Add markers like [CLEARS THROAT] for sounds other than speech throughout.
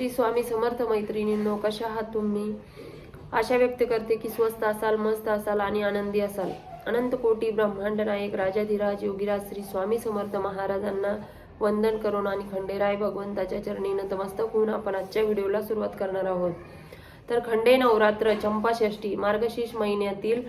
श्री स्वामी समर्थ मैत्रिणींनो कशा आहात तुम्ही? आशा व्यक्त करते की स्वस्त असाल मस्त असाल आणि आनंदी असाल. अनंत कोटी ब्रह्मांड नायक राजाधिराज योगीराज श्री स्वामी समर्थ महाराजांना वंदन करून आणि खंडेराय भगवंताच्या चरणी नतमस्तक होऊन आपण आजच्या व्हिडिओला सुरुवात करणार आहोत. तर खंडे नवरात्र चंपाषष्ठी मार्गशीर्ष महिन्यातील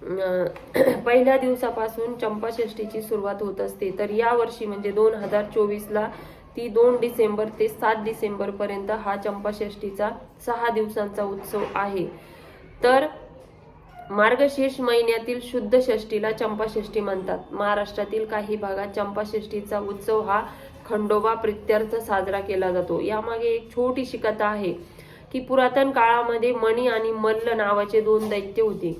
[CLEARS THROAT] पहिल्या दिवसापासून चंपाषष्ठीची सुरुवात होत असते. तर या वर्षी म्हणजे दोन हजार चोवीसला ती दोन डिसेंबर ते सात डिसेंबर पर्यंत हा चंपाषष्ठीचा सहा दिवसांचा उत्सव आहे. तर मार्गशीर्ष महिन्यातील शुद्ध षष्टीला चंपाषष्ठी म्हणतात. महाराष्ट्रातील काही भागात चंपाषष्ठीचा उत्सव हा खंडोबा प्रित्यर्थ साजरा केला जातो. यामागे एक छोटीशी कथा आहे की पुरातन काळामध्ये मणी आणि मल्ल नावाचे दोन दैत्य होते.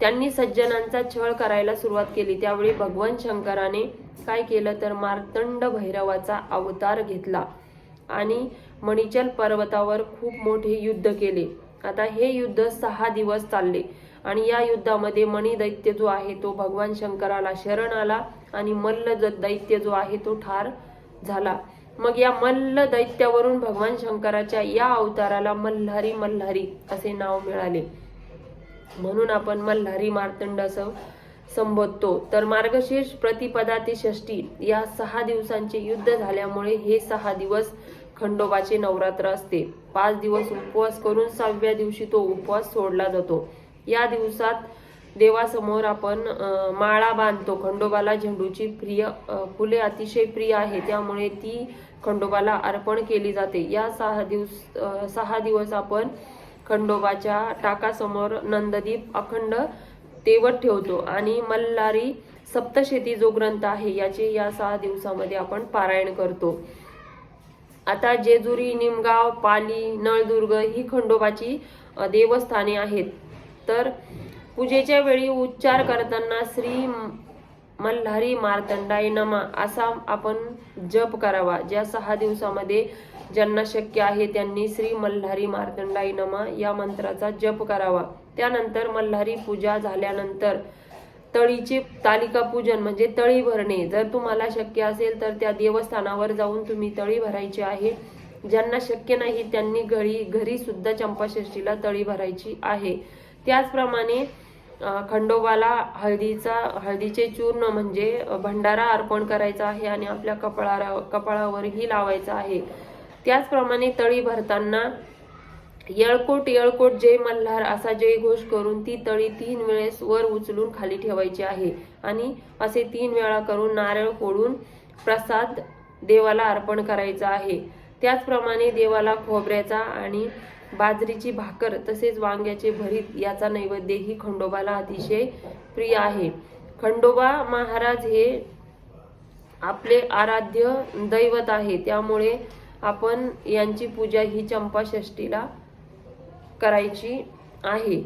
त्यांनी सज्जनांचा छळ करायला सुरुवात केली. त्यावेळी भगवान शंकराने काय केलं तर मार्तंड भैरवाचा अवतार घेतला आणि मणिचल पर्वतावर खूप मोठे युद्ध केले. आता हे युद्ध सहा दिवस चालले आणि या युद्धामध्ये मणी दैत्य जो आहे तो भगवान शंकराला शरण आला आणि मल्ल दैत्य जो आहे तो ठार झाला. मग या मल्ल दैत्यावरून भगवान शंकराच्या या अवताराला मल्हारी मल्हारी असे नाव मिळाले. म्हणून आपण मल्हारी मार्तंड असं संबोधतो. तर मार्गशीर्ष प्रतिपदा ते षष्टी या सहा दिवसांचे युद्ध झाल्यामुळे हे सहा दिवस खंडोबाचे नवरात्र असते. पाच दिवस उपवास करून सहाव्या दिवशी तो उपवास सोडला जातो. या दिवसात देवासमोर आपण माळा बांधतो. खंडोबाला झेंडूची प्रिय फुले अतिशय प्रिय आहे त्यामुळे ती खंडोबाला अर्पण केली जाते. या सहा दिवस सहा दिवस आपण खंडोबाच्या टाकासमोर नंददीप अखंड तेवत ठेवतो आणि मल्हारी सप्तशेती जो ग्रंथ आहे याचे या सहा दिवसामध्ये आपण पारायण करतो. आता जेजुरी निमगाव पाली नळदुर्ग ही खंडोबाची देवस्थाने आहेत. तर पूजेच्या वेळी उच्चार करताना श्री मल्हारी मार्तंडाय नमा असा आपण जप करावा. ज्या सहा दिवसामध्ये ज्यांना शक्य आहे त्यांनी श्री मल्हारी मार्तंडाय नमा या मंत्राचा जप करावा. त्यानंतर मल्हारी पूजा झाल्यानंतर तळीचे तालिका पूजन म्हणजे तळी भरणे. जर तुम्हाला शक्य असेल तर त्या देवस्थानावर जाऊन तुम्ही तळी भरायची आहे. ज्यांना शक्य नाही त्यांनी घरी घरी सुद्धा चंपाषष्ठीला तळी भरायची आहे. त्याचप्रमाणे खंडोबाला हळदीचा हळदीचे चूर्ण म्हणजे भंडारा अर्पण करायचा आहे आणि आपल्या कपाळा कपाळावरही लावायचा आहे. त्याचप्रमाणे तळी भरताना येळकोट येळकोट जय मल्हार असा जय घोष करून ती तळी तीन वेळेस वर उचलून खाली ठेवायची आहे. आणि असे तीन वेळा करून नारळ फोडून प्रसाद देवाला अर्पण करायचा आहे. त्याचप्रमाणे देवाला खोबऱ्याचा आणि बाजरीची भाकर तसेच वांग्याचे भरीत याचा नैवेद्यही खंडोबाला अतिशय प्रिय आहे. खंडोबा महाराज हे आपले आराध्य दैवत आहे. त्यामुळे आपण यांची पूजा ही चंपाषष्ठीला करायची आहे.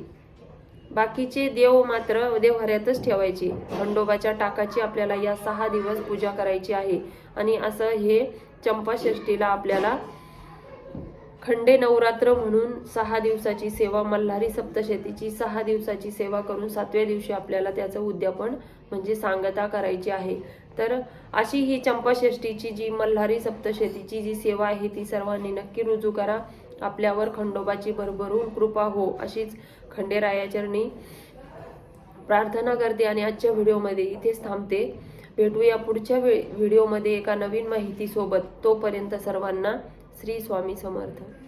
बाकीचे देव मात्र देवहऱ्यातच ठेवायचे. खंडोबाच्या टाकाची आपल्याला या सहा दिवस पूजा करायची आहे. आणि असं हे चंपाषष्ठीला आपल्याला खंडे नवरात्र म्हणून सहा दिवसाची सेवा मल्हारी सप्तशतीची सहा दिवसाची सेवा करून सातव्या दिवशी आपल्याला त्याचं उद्यापन म्हणजे सांगता करायची आहे. तर अशी ही चंपाषष्ठीची जी मल्हारी सप्तशतीची जी सेवा आहे ती सर्वांनी नक्की रुजू करा. आपल्यावर खंडोबाची भरभरून कृपा हो अशीच खंडेरायाचरणी प्रार्थना करते आणि आजच्या व्हिडिओमध्ये इथेच थांबते. भेटूया पुढच्या वे व्हिडिओमध्ये एका नवीन माहितीसोबत. तोपर्यंत सर्वांना श्री स्वामी समर्थ.